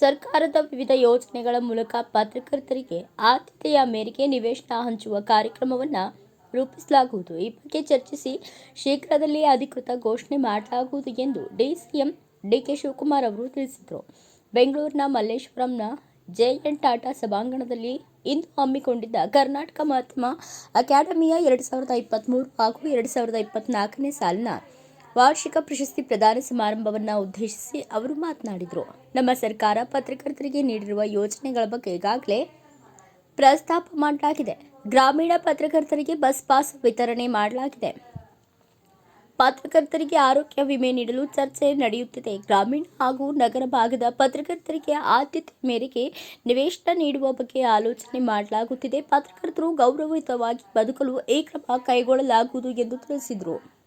ಸರ್ಕಾರದ ವಿವಿಧ ಯೋಜನೆಗಳ ಮೂಲಕ ಪತ್ರಕರ್ತರಿಗೆ ಆದ್ಯತೆಯ ಮೇರೆಗೆ ನಿವೇಶನ ಹಂಚುವ ಕಾರ್ಯಕ್ರಮವನ್ನು ರೂಪಿಸಲಾಗುವುದು. ಈ ಬಗ್ಗೆ ಚರ್ಚಿಸಿ ಶೀಘ್ರದಲ್ಲೇ ಅಧಿಕೃತ ಘೋಷಣೆ ಮಾಡಲಾಗುವುದು ಎಂದು ಡಿಸಿಎಂ ಡಿಕೆ ಶಿವಕುಮಾರ್ ಅವರು ತಿಳಿಸಿದರು. ಬೆಂಗಳೂರಿನ ಮಲ್ಲೇಶ್ವರಂನ ಜೆ ಎನ್ ಟಾಟಾ ಸಭಾಂಗಣದಲ್ಲಿ ಇಂದು ಹಮ್ಮಿಕೊಂಡಿದ್ದ ಕರ್ನಾಟಕ ಮಾಧ್ಯಮ ಅಕಾಡೆಮಿಯ ಎರಡು ಸಾವಿರದ ಇಪ್ಪತ್ತ್ಮೂರು ಹಾಗೂ ಎರಡು ಸಾವಿರದ ಇಪ್ಪತ್ತ್ನಾಲ್ಕನೇ ಸಾಲಿನ ವಾರ್ಷಿಕ ಪ್ರಶಸ್ತಿ ಪ್ರದಾನ ಸಮಾರಂಭವನ್ನು ಉದ್ದೇಶಿಸಿ ಅವರು ಮಾತನಾಡಿದರು. ನಮ್ಮ ಸರ್ಕಾರ ಪತ್ರಕರ್ತರಿಗೆ ನೀಡಿರುವ ಯೋಜನೆಗಳ ಬಗ್ಗೆ ಈಗಾಗಲೇ ಪ್ರಸ್ತಾಪ ಮಾಡಲಾಗಿದೆ. ಗ್ರಾಮೀಣ ಪತ್ರಕರ್ತರಿಗೆ ಬಸ್ ಪಾಸ್ ವಿತರಣೆ ಮಾಡಲಾಗಿದೆ. ಪತ್ರಕರ್ತರಿಗೆ ಆರೋಗ್ಯ ವಿಮೆ ನೀಡಲು ಚರ್ಚೆ ನಡೆಯುತ್ತಿದೆ. ಗ್ರಾಮೀಣ ಹಾಗೂ ನಗರ ಭಾಗದ ಪತ್ರಕರ್ತರಿಗೆ ಆದ್ಯತೆ ಮೇರೆಗೆ ನಿವೇಶನ ನೀಡುವ ಬಗ್ಗೆ ಆಲೋಚನೆ ಮಾಡಲಾಗುತ್ತಿದೆ. ಪತ್ರಕರ್ತರು ಗೌರವಯುತವಾಗಿ ಬದುಕಲು ಈ ಕ್ರಮ ಕೈಗೊಳ್ಳಲಾಗುವುದು ಎಂದು ತಿಳಿಸಿದರು.